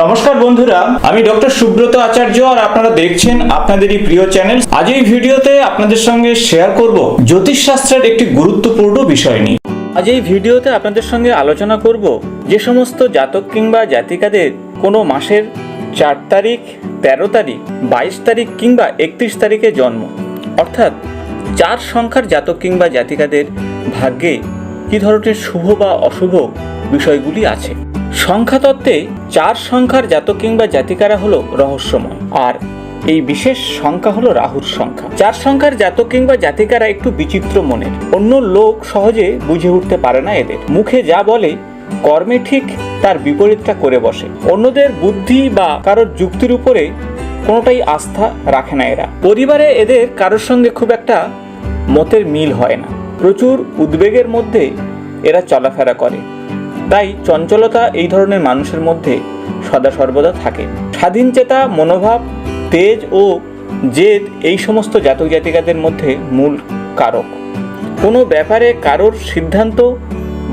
নমস্কার বন্ধুরা, আমি ডক্টর সুব্রত আচার্য আর আপনারা দেখছেন আপনাদেরই প্রিয় চ্যানেল। আজ এই ভিডিওতে আপনাদের সঙ্গে শেয়ার করব জ্যোতিষশাস্ত্রের একটি গুরুত্বপূর্ণ বিষয় নিয়ে। আজ এই ভিডিওতে আপনাদের সঙ্গে আলোচনা করব যে সমস্ত জাতক কিংবা জাতিকাদের কোনো মাসের চার তারিখ, তেরো তারিখ, বাইশ তারিখ কিংবা একত্রিশ তারিখে জন্ম। অর্থাৎ চার সংখ্যার জাতক কিংবা জাতিকাদের ভাগ্যে কী ধরনের শুভ বা অশুভ বিষয়গুলি আছে। সংখ্যাতত্ত্বে চার সংখ্যার জাতক কিংবা জাতিকারা হলো রহস্যময়। আর এই বিশেষ সংখ্যা হলো রাহুর সংখ্যা। চার সংখ্যার জাতক কিংবা জাতিকারা একটু বিচিত্র মনের। অন্য লোক সহজে বুঝে উঠতে পারে না এদের। মুখে যা বলে, কর্মে ঠিক তার বিপরীতটা করে বসে। অন্যদের বুদ্ধি বা কারোর যুক্তির উপরে কোনোটাই আস্থা রাখে না এরা। পরিবারে এদের কারোর সঙ্গে খুব একটা মতের মিল হয় না। প্রচুর উদ্বেগের মধ্যে এরা চলাফেরা করে। তাই চঞ্চলতা এই ধরনের মানুষের মধ্যে সদা সর্বদা থাকে। স্বাধীন চেতা, মনোভাব, তেজ ও জেদ এই সমস্ত জাতক জাতিকাদের মধ্যে মূল কারক। কোনো ব্যাপারে কারোর সিদ্ধান্ত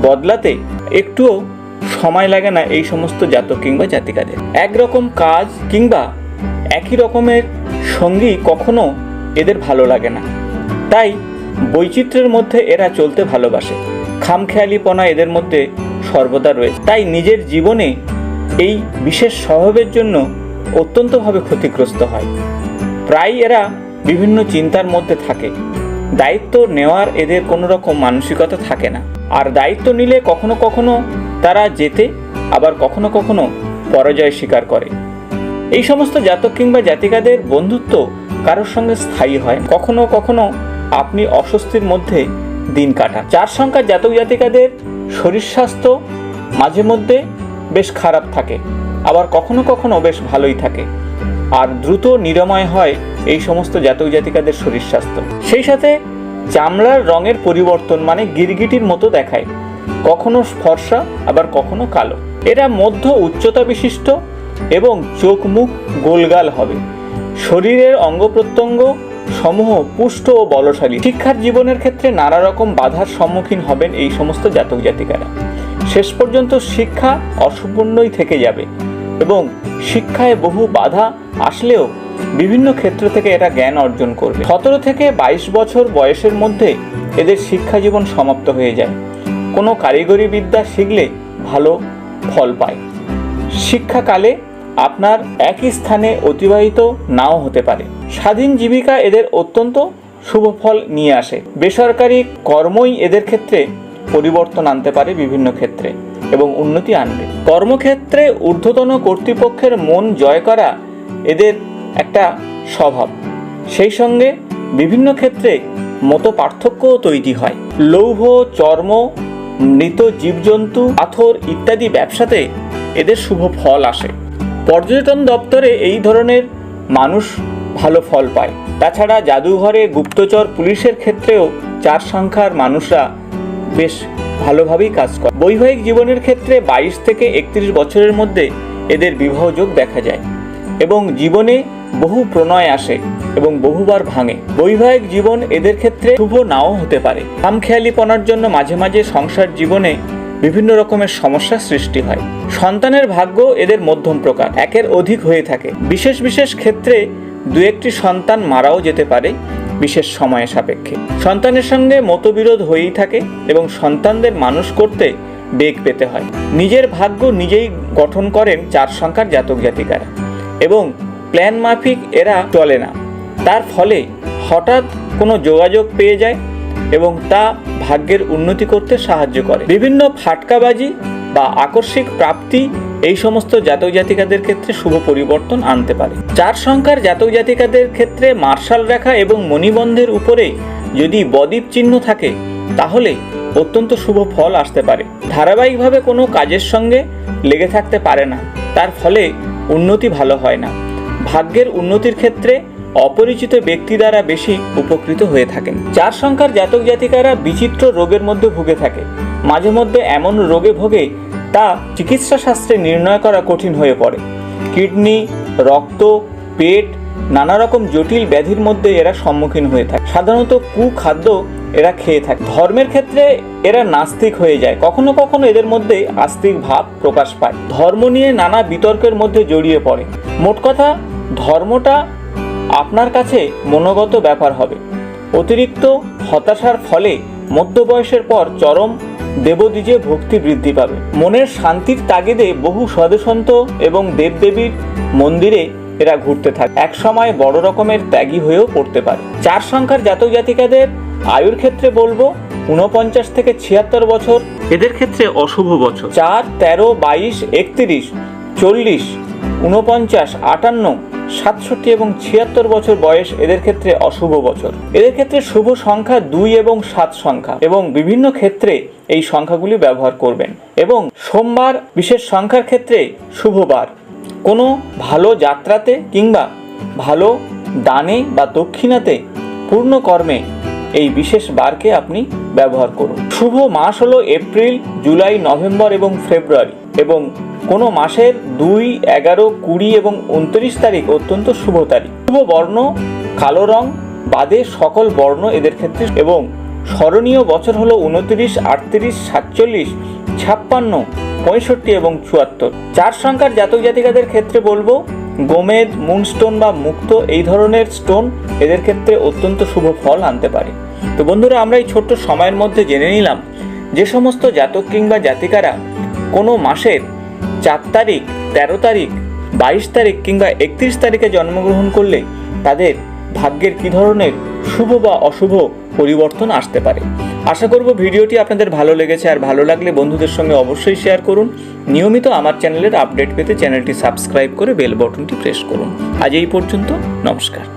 বদলাতে একটুও সময় লাগে না এই সমস্ত জাতক কিংবা জাতিকাদের। একরকম কাজ কিংবা একই রকমের সঙ্গী কখনো এদের ভালো লাগে না। তাই বৈচিত্র্যের মধ্যে এরা চলতে ভালোবাসে। খামখেয়ালিপনা এদের মধ্যে সর্বদা রয়েছে তাই নিজের জীবনে এই বিশেষ স্বভাবের জন্য অত্যন্তভাবে ক্ষতিগ্রস্ত হয়। প্রায় এরা বিভিন্ন চিন্তার মধ্যে থাকে। দায়িত্ব নেওয়ার এদের কোনো রকম মানসিকতা থাকে না। আর দায়িত্ব নিলে কখনো কখনো তারা যেতে, আবার কখনো কখনো পরাজয় স্বীকার করে। এই সমস্ত জাতক কিংবা জাতিকাদের বন্ধুত্ব কারোর সঙ্গে স্থায়ী হয় কখনো কখনো আপনি অস্বস্তির মধ্যে দিন কাটান। চার সংখ্যার জাতক জাতিকাদের শরীর স্বাস্থ্য মাঝে মধ্যে বেশ খারাপ থাকে, আবার কখনো কখনো বেশ ভালোই থাকে। আর দ্রুত নিরাময় হয় এই সমস্ত জাতক জাতিকাদের শরীর স্বাস্থ্য। সেই সাথে চামড়ার রঙের পরিবর্তন মানে গিরগিটির মতো দেখায়। কখনো ফর্সা, আবার কখনো কালো। এরা মধ্য উচ্চতা বিশিষ্ট এবং চোখ মুখ গোলগাল হবে। শরীরের অঙ্গ প্রত্যঙ্গ সমূহ পুষ্ট ও বলশালী। শিক্ষার জীবনের ক্ষেত্রে নানা রকম বাধার সম্মুখীন হবেন এই সমস্ত জাতক জাতিকারা। শেষ পর্যন্ত শিক্ষা অসম্পূর্ণই থেকে যাবে এবং শিক্ষায় বহু বাধা আসলেও বিভিন্ন ক্ষেত্র থেকে এরা জ্ঞান অর্জন করবে। সতেরো থেকে বাইশ বছর বয়সের মধ্যে এদের শিক্ষা জীবন সমাপ্ত হয়ে যায়। কোনো কারিগরি বিদ্যা শিখলে ভালো ফল পায়। শিক্ষাকালে আপনার একই স্থানে অতিবাহিত নাও হতে পারে। স্বাধীন জীবিকা এদের অত্যন্ত শুভ ফল নিয়ে আসে। বেসরকারি কর্মই এদের ক্ষেত্রে পরিবর্তন আনতে পারে বিভিন্ন ক্ষেত্রে এবং উন্নতি আনবে। কর্মক্ষেত্রে ঊর্ধ্বতন কর্তৃপক্ষের মন জয় করা এদের একটা স্বভাব। সেই সঙ্গে বিভিন্ন ক্ষেত্রে মতো পার্থক্যও তৈরি হয়। লৌহ, চর্ম, মৃত জীবজন্তু, পাথর ইত্যাদি ব্যবসাতে এদের শুভ ফল আসে। পর্যটন দপ্তরে এই ধরনের মানুষ ভালো ফল পায়। তাছাড়া জাদুঘরে গুপ্তচর পুলিশের ক্ষেত্রেও চার সংখ্যার মানুষরা বেশ ভালোভাবেই কাজ করে। বৈবাহিক জীবনের ক্ষেত্রে বাইশ থেকে একত্রিশ বছরের মধ্যে এদের বিবাহযোগ দেখা যায় এবং জীবনে বহু প্রণয় আসে এবং বহুবার ভাঙে। বৈবাহিক জীবন এদের ক্ষেত্রে শুভ নাও হতে পারে। খামখেয়ালিপনার জন্য মাঝে মাঝে সংসার জীবনে বিভিন্ন রকমের সমস্যা সৃষ্টি হয়। সন্তানের ভাগ্য এদের মধ্যম প্রকার, একের অধিক হয়ে থাকে। বিশেষ বিশেষ ক্ষেত্রে দু একটি সন্তান মারাও যেতে পারে, বিশেষ সময়ে সাপেক্ষে। সন্তানের সঙ্গে মতবিরোধ হয়েই থাকে এবং সন্তানদের মানুষ করতে বেগ পেতে হয়। নিজের ভাগ্য নিজেই গঠন করেন চার সংখ্যার জাতক জাতিকারা এবং প্ল্যান মাফিক এরা চলে না। তার ফলে হঠাৎ কোনো যোগাযোগ পেয়ে যায় এবং তা ভাগ্যের উন্নতি করতে সাহায্য করে। বিভিন্ন ফাটকাবাজি বা আকস্মিক প্রাপ্তি এই সমস্ত জাতক জাতিকাদের ক্ষেত্রে শুভ পরিবর্তন আনতে পারে। চার সংখ্যার জাতক জাতিকাদের ক্ষেত্রে মার্শাল রেখা এবং মণিবন্ধের উপরে যদি বদ্বীপ চিহ্ন থাকে, তাহলে অত্যন্ত শুভ ফল আসতে পারে। ধারাবাহিকভাবে কোনো কাজের সঙ্গে লেগে থাকতে পারে না। তার ফলে উন্নতি ভালো হয় না। ভাগ্যের উন্নতির ক্ষেত্রে অপরিচিত ব্যক্তি দ্বারা বেশি উপকৃত হয়ে থাকেন। চার সংখ্যার জাতক জাতিকারা বিচিত্র রোগের মধ্যে ভুগে থাকে। মাঝে মধ্যে এমন রোগে ভোগে তা চিকিৎসা শাস্ত্রে নির্ণয় করা কঠিন হয়ে পড়ে। কিডনি, রক্ত, পেট নানা রকম জটিল ব্যাধির মধ্যে এরা সম্মুখীন হয়ে থাকে। সাধারণত কুখাদ্য এরা খেয়ে থাকে। ধর্মের ক্ষেত্রে এরা নাস্তিক হয়ে যায়। কখনো কখনো এদের মধ্যে আস্তিক ভাব প্রকাশ পায়। ধর্ম নিয়ে নানা বিতর্কের মধ্যে জড়িয়ে পড়ে। মোট কথা, ধর্মটা আপনার কাছে মনোগত ব্যাপার হবে। অতিরিক্ত হতাশার ফলে মধ্য বয়সের পর চরম দেবদ্বিজে ভক্তি বৃদ্ধি পাবে। মনের শান্তির তাগিদে বহু সাধুসন্ত এবং দেবদেবীর মন্দিরে এরা ঘুরতে থাকে। এক সময় বড় রকমের ত্যাগী হয়েও পড়তে পারে। চার সংখ্যার জাতক জাতিকাদের আয়ুর ক্ষেত্রে বলব উনপঞ্চাশ থেকে ছিয়াত্তর বছর, এদের ক্ষেত্রে অশুভ বছর। চার, তেরো, বাইশ, একত্রিশ, চল্লিশ উনপঞ্চাশ আটান্ন সাতষট্টি এবং ছিয়াত্তর বছর বয়স এদের ক্ষেত্রে অশুভ বছর। এদের ক্ষেত্রে শুভ সংখ্যা দুই এবং সাত সংখ্যা এবং বিভিন্ন ক্ষেত্রে এই সংখ্যাগুলি ব্যবহার করবেন এবং সোমবার বিশেষ সংখ্যার ক্ষেত্রে শুভবার। কোনো ভালো যাত্রাতে কিংবা ভালো দানে বা দক্ষিণাতে পূর্ণ কর্মে এই বিশেষ বারকে আপনি ব্যবহার করুন। শুভ মাস হলো এপ্রিল, জুলাই, নভেম্বর এবং ফেব্রুয়ারি এবং কোনো মাসের দুই, এগারো, কুড়ি এবং উনত্রিশ তারিখ অত্যন্ত শুভ তারিখ। শুভ বর্ণ, কালো রং, বাদে সকল বর্ণ এদের ক্ষেত্রে এবং স্মরণীয় বছর হলো উনত্রিশ, আটত্রিশ, সাতচল্লিশ, ছাপ্পান্ন, পঁয়ষট্টি এবং চুয়াত্তর। চার সংখ্যার জাতক জাতিকাদের ক্ষেত্রে বলব, গোমেদ, মুনস্টোন বা মুক্ত এই ধরনের স্টোন এদের ক্ষেত্রে অত্যন্ত শুভ ফল আনতে পারে। তো বন্ধুরা, আমরা এই ছোট্ট সময়ের মধ্যে জেনে নিলাম যে সমস্ত জাতক কিংবা জাতিকারা কোনো মাসের চার তারিখ, তেরো তারিখ, বাইশ তারিখ কিংবা একত্রিশ তারিখে জন্মগ্রহণ করলে তাদের ভাগ্যের কী ধরনের শুভ বা অশুভ পরিবর্তন আসতে পারে। আশা করব ভিডিওটি আপনাদের ভালো লেগেছে, আর ভালো লাগলে বন্ধুদের সঙ্গে অবশ্যই শেয়ার করুন। নিয়মিত আমার চ্যানেলের আপডেট পেতে চ্যানেলটি সাবস্ক্রাইব করে বেল বটনটি প্রেস করুন। আজ এই পর্যন্ত, নমস্কার।